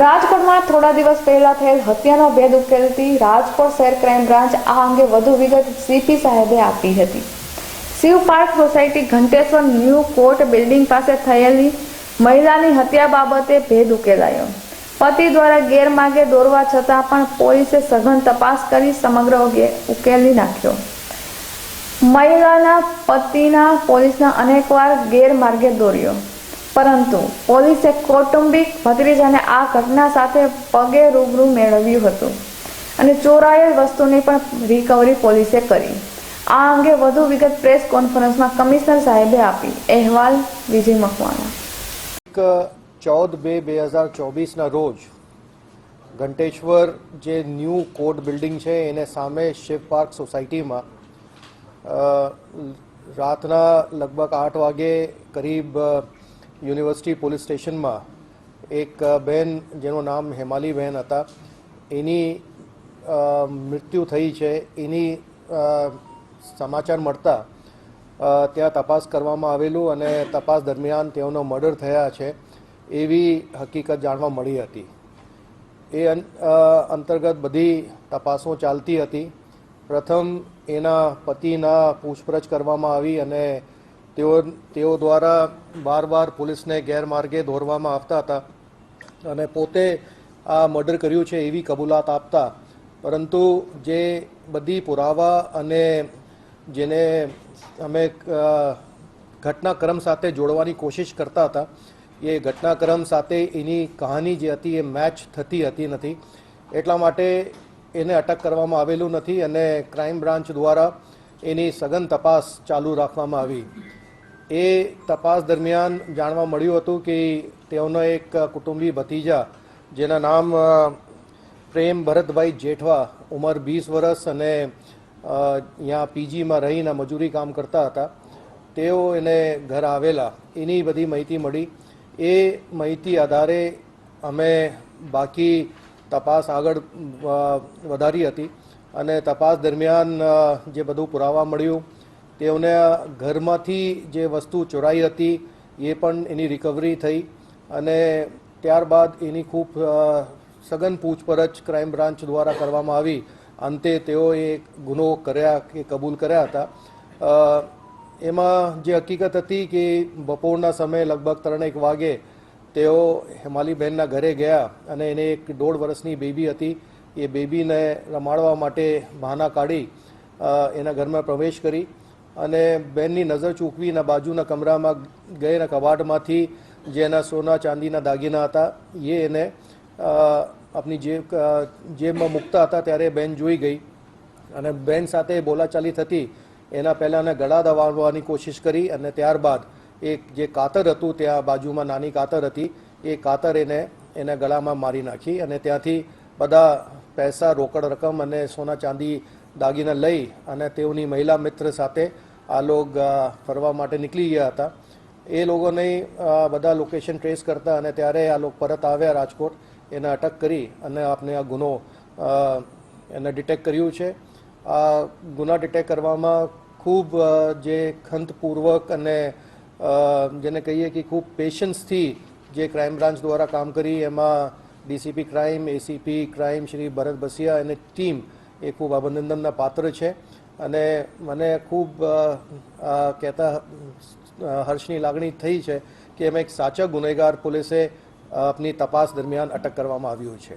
રાજકોટમાં થોડા દિવસ પહેલા થયેલ હત્યાનો ભેદ ઉકેલતી રાજકોટ શહેર ક્રાઇમ બ્રાન્ચ આ અંગે વધુ વિગત સીપી સાહેબે આપી હતી. Shiv Park Society Ghanteshwar new court building પાસે થયેલી મહિલાની હત્યા બાબતે ભેદ ઉકેલાયો. પતિ દ્વારા ગેરમાર્ગે દોરવા છતાં પણ પોલીસે સઘન તપાસ કરી સમગ્ર ઉકેલી નાખ્યો. મહિલાના પતિના પોલીસના અનેકવાર ગેરમાર્ગે દોર્યો. પરંતુ પોલીસે કૌટુંબિક ભત્રીજાને આ ઘટના સાથે પગે રૂબરૂ મેળવ્યું હતું અને ચોરાયેલ વસ્તુની પણ રિકવરી પોલીસે કરી. આ અંગે વધુ વિગત પ્રેસ કોન્ફરન્સમાં કમિશનર સાહેબે આપી. અહેવાલ વિજય મકવાણા. ચૌદ બે બે હજાર ચોવીસના રોજ ઘંટેશ્વર જે ન્યૂ કોર્ટ બિલ્ડિંગ છે એને સામે શિવ પાર્ક સોસાયટીમાં રાતના લગભગ આઠ વાગે કરીબ યુનિવર્સિટી પોલીસ સ્ટેશનમાં એક બહેન જેનું નામ હેમાલી બહેન હતા. એની મૃત્યુ થઈ છે. એની સમાચાર મળતા ત્યાં તપાસ કરવામાં આવેલું અને તપાસ દરમિયાન તેઓનો મર્ડર થયા છે એવી હકીકત જાણવા મળી હતી. એ અંતર્ગત બધી તપાસો ચાલતી હતી. પ્રથમ એના પતિના પૂછપરછ કરવામાં આવી અને તેઓ તેઓ દ્વારા બાર બાર પોલીસને ગેરમાર્ગે દોરવામાં આવતા હતા અને પોતે આ મર્ડર કર્યું છે એવી કબૂલાત આપતા. પરંતુ જે બધી પુરાવા અને જેને અમે ઘટનાક્રમ સાથે જોડવાની કોશિશ કરતા હતા, એ ઘટનાક્રમ સાથે એની કહાની જે હતી એ મેચ થતી હતી નથી. એટલા માટે એને અટક કરવામાં આવેલું નથી અને ક્રાઇમ બ્રાન્ચ દ્વારા એની સઘન તપાસ ચાલુ રાખવામાં આવી. એ તપાસ દરમિયાન જાણવા મળ્યું હતું કે તેઓનો એક કુટુંબી ભતીજા જેના નામ પ્રેમ ભરતભાઈ જેઠવા, ઉંમર વીસ વર્ષ અને અહીંયા પીજીમાં રહીને મજૂરી કામ કરતા હતા. તેઓ એને ઘર આવેલા. એની બધી માહિતી મળી. એ માહિતી આધારે અમે બાકી તપાસ આગળ વધારી હતી અને તપાસ દરમિયાન જે બધું પુરાવા મળ્યું તેઓને ઘરમાંથી જે વસ્તુ ચોરાઈ હતી, એ પણ એની રિકવરી થઈ અને ત્યારબાદ એની ખૂબ સઘન પૂછપરછ ક્રાઇમ બ્રાન્ચ દ્વારા કરવામાં આવી. અંતે તેઓએ ગુનો કર્યા કે કબૂલ કર્યા હતા. એમાં જે હકીકત હતી કે બપોરના સમયે લગભગ ત્રણેક વાગે તેઓ હેમાલીબહેનના ઘરે ગયા અને એને એક દોઢ વર્ષની બેબી હતી. એ બેબીને રમાડવા માટે બહાના કાઢી એના ઘરમાં પ્રવેશ કરી. અને બેનની નજર ચૂકવી એના બાજુના કમરામાં ગયેલા કબાટમાંથી જે એના સોના, ચાંદીના દાગીના હતા, એ એને આપની જેબ જેબમાં મૂકતા હતા ત્યારે બેન જોઈ ગઈ. અને બેન સાથે બોલાચાલી થતી એના પહેલાં એને ગળા દબાવવાની કોશિશ કરી અને ત્યારબાદ એક જે કાતર હતું ત્યાં બાજુમાં નાની કાતર હતી, એ કાતર એને, એના ગળામાં મારી નાખી અને ત્યાંથી બધા પૈસા, રોકડ રકમ અને સોના, ચાંદી દાગીના લઈ અને તેઓની મહિલા મિત્ર સાથે આ લોગ ફરવા માટે નીકળી ગયા હતા. એ લોકોને બધા લોકેશન ટ્રેસ કરતા અને ત્યારે આ લોકો પરત આવ્યા રાજકોટ. એને અટક કરી અને આપણે આ ગુનો એને ડિટેક્ટ કર્યું છે. આ ગુના ડિટેક્ટ કરવામાં ખૂબ જે ખંતપૂર્વક અને જેને કહીએ કે ખૂબ પેશન્સથી જે ક્રાઇમ બ્રાન્ચ દ્વારા કામ કરી, એમાં DCP crime ACP crime Shri Bharat Basiya અને ટીમ એ ખૂબ અભિનંદનના પાત્ર છે. અને મને ખૂબ કહેતા હર્ષની લાગણી થઈ છે કે એમાં એક સાચા ગુનેગાર પોલીસે આપની તપાસ દરમિયાન અટક કરવામાં આવ્યું છે.